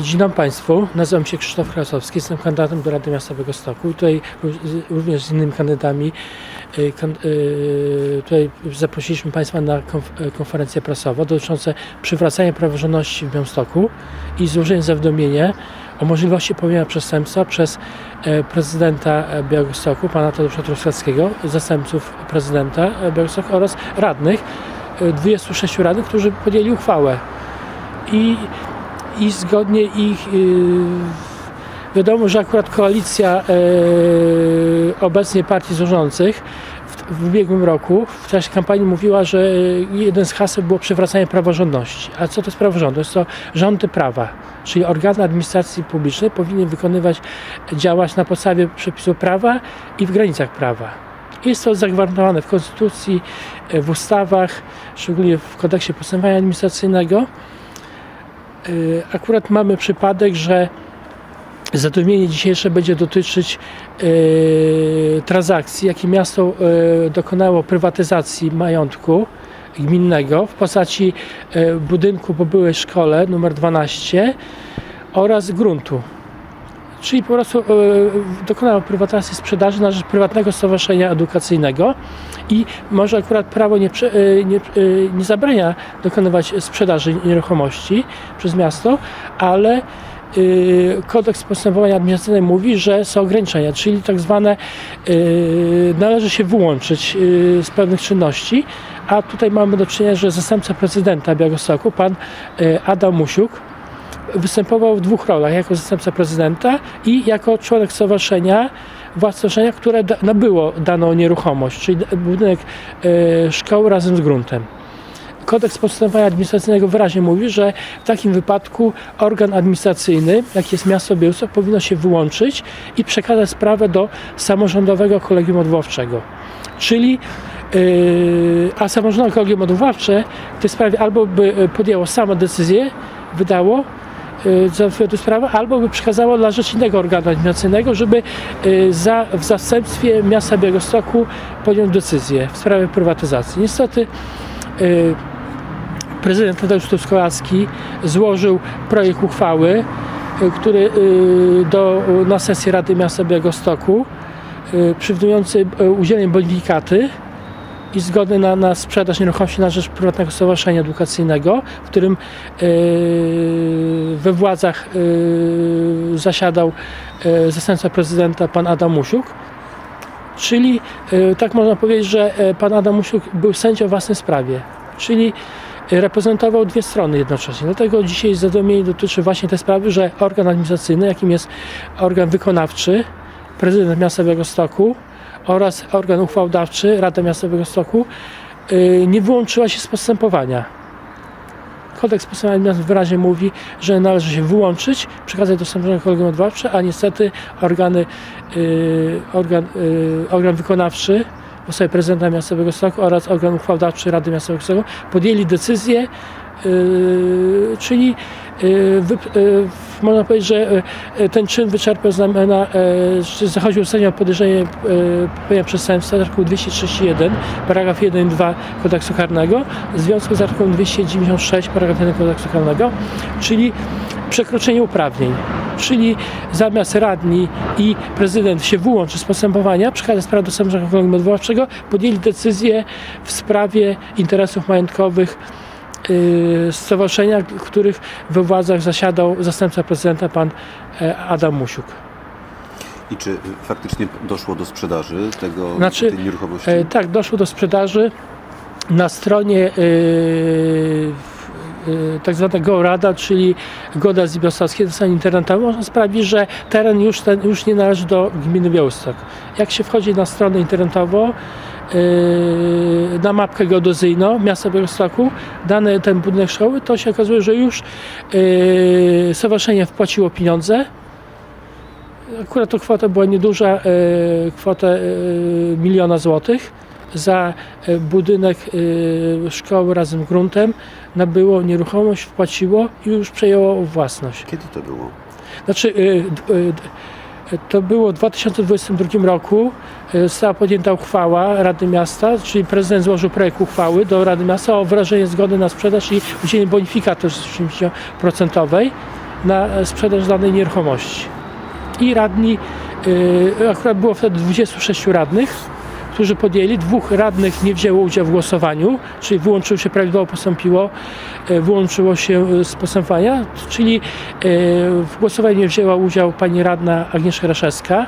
Dzień Państwu, nazywam się Krzysztof Krasowski, jestem kandydatem do Rady Miasta Białegostoku i tutaj ró- również z innymi kandydatami y, y, tutaj zaprosiliśmy Państwa na y, konferencję prasową dotyczącą przywracania praworządności w Białymstoku i złożenia zawiadomienia o możliwości popełnienia przestępstwa przez e, prezydenta e, Białegostoku, pana Tadeusza Truskawskiego, zastępców prezydenta e, Białegostoku oraz radnych, e, 26 radnych, którzy podjęli uchwałę. I i zgodnie ich yy, wiadomo, że akurat koalicja yy, obecnie partii rządzących w, ubiegłym roku w czasie kampanii mówiła, że jeden z haseł było przywracanie praworządności. A co to jest praworządność? To rządy prawa, czyli organy administracji publicznej powinny wykonywać, działać na podstawie przepisów prawa i w granicach prawa. Jest to zagwarantowane w Konstytucji, w ustawach, szczególnie w kodeksie postępowania administracyjnego. Y, Akurat mamy przypadek, że zatrudnienie dzisiejsze będzie dotyczyć y, transakcji, jakie miasto y, dokonało prywatyzacji majątku gminnego w postaci budynku po byłej szkole numer 12 oraz gruntu. Czyli po prostu y, dokonało prywatyzacji sprzedaży na rzecz prywatnego stowarzyszenia edukacyjnego i może akurat prawo nie, y, nie, y, nie zabrania dokonywać sprzedaży nieruchomości przez miasto, ale kodeks postępowania administracyjnego mówi, że są ograniczenia, czyli tak zwane należy się wyłączyć z pewnych czynności, a tutaj mamy do czynienia, że zastępca prezydenta Białegostoku, pan Adam Musiuk, występował w dwóch rolach, jako zastępca prezydenta i jako członek stowarzyszenia, władz stowarzyszenia, które nabyło daną nieruchomość, czyli budynek e, szkoły razem z gruntem. Kodeks postępowania administracyjnego wyraźnie mówi, że w takim wypadku organ administracyjny, jak jest miasto Białystok, powinno się wyłączyć i przekazać sprawę do samorządowego kolegium odwoławczego. Czyli yy, a samorządowe kolegium odwoławcze w tej sprawie albo by e, podjęło samo decyzję, wydało y, załatwiło tę sprawę, albo by przekazało dla rzecz innego organu administracyjnego, żeby y, za, w zastępstwie miasta Białegostoku podjąć decyzję w sprawie prywatyzacji. Niestety y, prezydent Tadeusz Truskolaski złożył projekt uchwały, który do, na sesję Rady Miasta Białegostoku przewidujący udzielenie bonifikaty i zgody na, na sprzedaż nieruchomości na rzecz prywatnego stowarzyszenia edukacyjnego, w którym y, we władzach y, zasiadał y, zastępca prezydenta pan Adam Musiuk. Czyli tak można powiedzieć, że pan Adam Musiuk był sędzią w własnej sprawie. Czyli reprezentował dwie strony jednocześnie. Dlatego dzisiaj zawiadomienie dotyczy właśnie tej sprawy, że organ administracyjny, jakim jest organ wykonawczy, prezydent miasta Białegostoku oraz organ uchwałodawczy, Rada Miasta Białegostoku, y, nie wyłączyła się z postępowania. Kodeks postępowania wyraźnie mówi, że należy się wyłączyć, przekazać do samorządu kolegium odwoławcze, a niestety organy, y, organ, y, organ wykonawczy w osobie prezydenta miasta Białegostoku oraz organ uchwałodawczy Rady Miasta Białegostoku podjęli decyzję, czyli można powiedzieć, że y, ten czyn wyczerpał znamiona, że zachodził o podejrzenie popełnienia przestępstwa z artykułu 231, paragraf 1 i 2 kodeksu karnego w związku z artykułem 296, paragraf 1 kodeksu karnego, czyli przekroczenie uprawnień. Czyli zamiast radni i prezydent się wyłączy z postępowania, przekazać sprawę do Samorządu Kolegium Odwoławczego, podjęli decyzję w sprawie interesów majątkowych stowarzyszenia, w których we władzach zasiadał zastępca prezydenta pan e, Adam Musiuk. I czy faktycznie doszło do sprzedaży tego, Znaczy, tej nieruchomości? E, tak, doszło do sprzedaży na stronie y, y, tak zwanego Rada, czyli Goda Zibostowskiej, na stronie internetowej, można sprawdzić, że teren już, ten, już nie należy do gminy Białystok. Jak się wchodzi na stronę internetową, y, na mapkę geodezyjną miasta Białegostoku, dany ten budynek szkoły, to się okazuje, że już y, stowarzyszenie wpłaciło pieniądze, Akurat to kwota była nieduża, kwotę e, miliona złotych za e, budynek e, szkoły razem z gruntem. Nabyło nieruchomość, wpłaciło i już przejęło własność. Kiedy to było? Znaczy, e, to było w 2022 roku. Została podjęta uchwała Rady Miasta, czyli prezydent złożył projekt uchwały do Rady Miasta o wyrażenie zgody na sprzedaż i udzielenie bonifikaty 80% na sprzedaż danej nieruchomości. I radni, akurat było wtedy 26 radnych, którzy podjęli. Dwóch radnych nie wzięło udziału w głosowaniu, czyli wyłączyło się, prawidłowo postąpiło, y, wyłączyło się y, z postępowania, czyli y, w głosowaniu nie wzięła udziału pani radna Agnieszka Raszewska,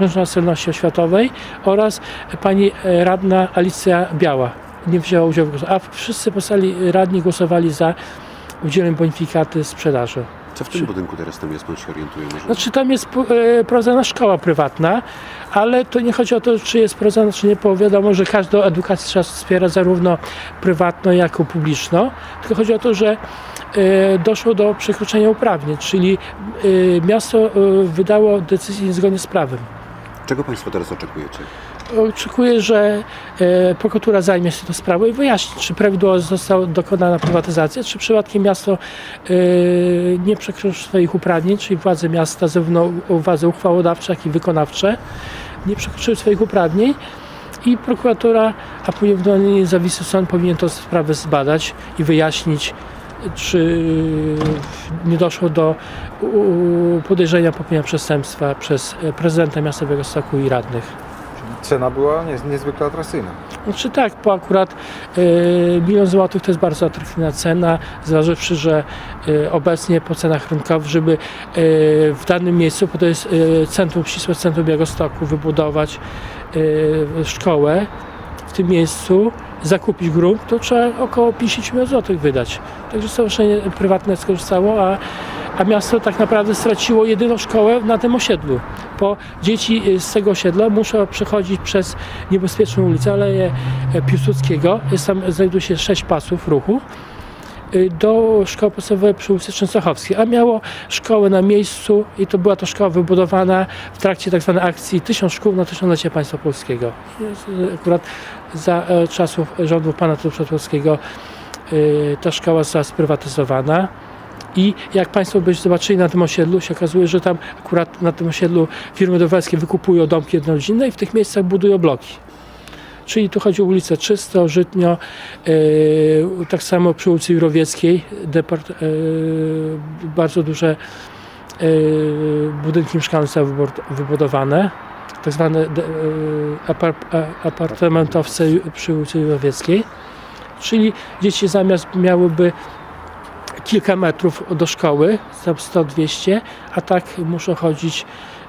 mężczyzna celności oświatowej oraz pani e, radna Alicja Biała nie wzięła udziału w głosowaniu, a wszyscy pozostali radni głosowali za udzieleniem bonifikaty sprzedaży. Co w tym budynku teraz tam jest, pan się orientuje może? Znaczy tam jest e, prowadzona szkoła prywatna, ale to nie chodzi o to, czy jest prowadzona, czy nie, bo wiadomo, że każdą edukację trzeba wspierać zarówno prywatną, jak i publiczną. Tylko chodzi o to, że e, doszło do przekroczenia uprawnień, czyli e, miasto e, wydało decyzję niezgodnie z prawem. Czego państwo teraz oczekujecie? Oczekuję, że e, prokuratura zajmie się tą sprawą i wyjaśni, czy prawidłowo została dokonana prywatyzacja, czy przypadkiem miasto e, nie przekroczy swoich uprawnień, czyli władze miasta, zarówno władze uchwałodawcze, jak i wykonawcze, nie przekroczyły swoich uprawnień i prokuratura, a później niezawisły sąd powinien tę sprawę zbadać i wyjaśnić, czy nie doszło do podejrzenia popełnienia przestępstwa przez prezydenta miasta Białegostoku i radnych. Cena była nie, niezwykle atrakcyjna. Znaczy tak, bo akurat y, milion złotych to jest bardzo atrakcyjna cena, zważywszy, że y, obecnie po cenach rynkowych, żeby y, w danym miejscu, bo to jest centrum, ścisłe centrum Białegostoku, wybudować szkołę w tym miejscu, zakupić grunt, to trzeba około 50 milionów złotych wydać. Także stowarzyszenie prywatne skorzystało, a, a miasto tak naprawdę straciło jedyną szkołę na tym osiedlu. Bo dzieci y, z tego osiedla muszą przechodzić przez niebezpieczną ulicę, Aleję e, Piłsudskiego. Jest tam, znajduje się sześć pasów ruchu y, do szkoły podstawowej przy ulicy Częstochowskiej, a miało szkołę na miejscu i to była to szkoła wybudowana w trakcie tak zwanej akcji Tysiąc Szkół na tysiąclecie państwa polskiego. Y, Akurat za e, czasów rządów pana Tadeusza Polskiego ta szkoła została sprywatyzowana. I jak Państwo byście zobaczyli na tym osiedlu, się okazuje, że tam akurat na tym osiedlu firmy deweloperskie wykupują domki jednorodzinne i w tych miejscach budują bloki. Czyli tu chodzi o ulicę Czysto, Żytnio, yy, tak samo przy ulicy Jurowieckiej, yy, bardzo duże yy, budynki mieszkalne wybor- wybudowane, tak zwane apartamentowce przy ulicy Jurowieckiej. Czyli dzieci zamiast miałyby kilka metrów do szkoły, tam 100-200, a tak muszą chodzić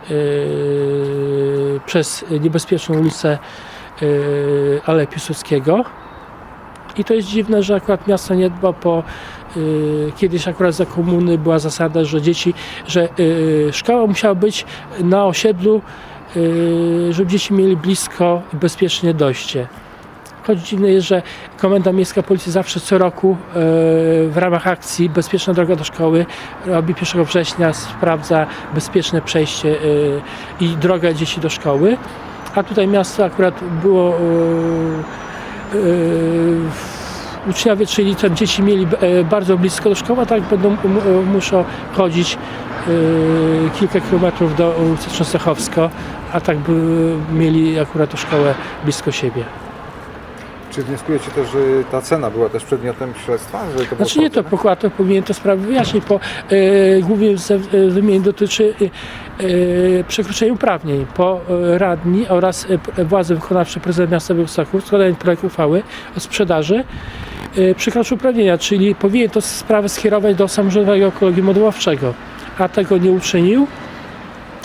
yy, przez niebezpieczną ulicę yy, Aleja Piłsudskiego. I to jest dziwne, że akurat miasto nie dba, bo yy, kiedyś akurat za komuny była zasada, że dzieci, że yy, szkoła musiała być na osiedlu, yy, żeby dzieci mieli blisko i bezpiecznie dojście. Choć dziwne jest, że Komenda Miejska Policji zawsze co roku e, w ramach akcji Bezpieczna droga do szkoły robi 1 września, sprawdza bezpieczne przejście e, i drogę dzieci do szkoły. A tutaj miasto akurat było e, uczniowie, czyli tam dzieci mieli bardzo blisko do szkoły, tak będą muszą chodzić kilka kilometrów do ulicy Częstochowska, a tak by mieli akurat szkołę blisko siebie. Czy wnioskujecie też, że ta cena była też przedmiotem śledztwa? Że to Znaczy nie, to prokurator powinien tę sprawę wyjaśnić, bo e, głównie ze- e, dotyczy e, e, przekroczenia uprawnień, bo e, radni oraz e, p- władze wykonawcze prezydent miasta Białegostoku składając projekt uchwały o sprzedaży e, przekroczył uprawnienia, czyli powinien tę sprawę skierować do samorządowego kolegium odwoławczego, a tego nie uczynił.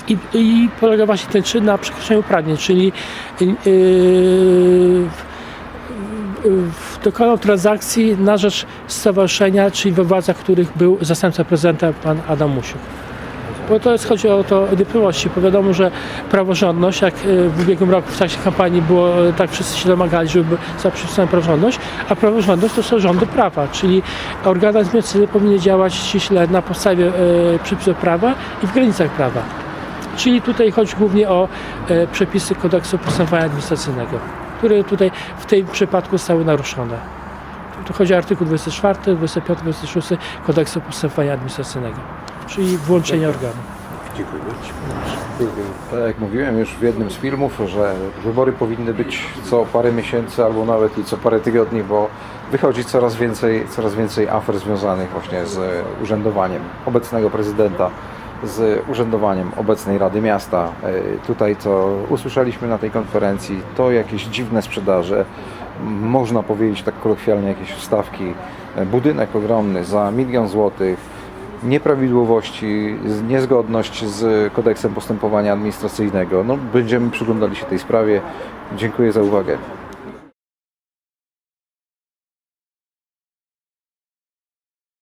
I, I polega właśnie ten czyn na przekroczeniu uprawnień, czyli yy, dokonał transakcji na rzecz stowarzyszenia, czyli we władzach których był zastępca prezydenta pan Adam Musiuk. Bo to jest, chodzi o to o dyplomacji, bo że praworządność, jak e, w ubiegłym roku w trakcie kampanii było, e, tak wszyscy się domagali, żeby zaprzeczyć praworządność, a praworządność to są rządy prawa, czyli organy administracyjne powinny działać ściśle na podstawie e, przepisów prawa i w granicach prawa. Czyli tutaj chodzi głównie o e, przepisy kodeksu postępowania administracyjnego, które tutaj w tym przypadku zostały naruszone. Tu chodzi o artykuł 24, 25, 26 kodeksu postępowania administracyjnego, czyli włączenie organu. Dziękujemy. Tak jak mówiłem już w jednym z filmów, że wybory powinny być co parę miesięcy albo nawet i co parę tygodni, bo wychodzi coraz więcej, coraz więcej afer związanych właśnie z urzędowaniem obecnego prezydenta, z urzędowaniem obecnej Rady Miasta. E, Tutaj co usłyszeliśmy na tej konferencji, to jakieś dziwne sprzedaże, można powiedzieć tak kolokwialnie jakieś wstawki, E, budynek ogromny za milion złotych, nieprawidłowości, niezgodność z kodeksem postępowania administracyjnego. No, będziemy przyglądali się tej sprawie. Dziękuję za uwagę.